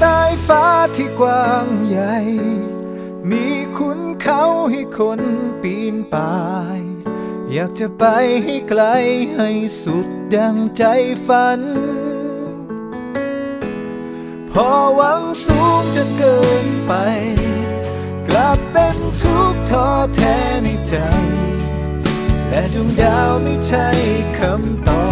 ใต้ฟ้าที่กว้างใหญ่ มีคุณเขาให้คนปีนป่าย อยากจะไปให้ไกลให้สุดดังใจฝัน พอหวังสูงจนเกินไป กลับเป็นทุกข์ท้อแท้ในใจ และดวงดาวไม่ใช่คำตอบ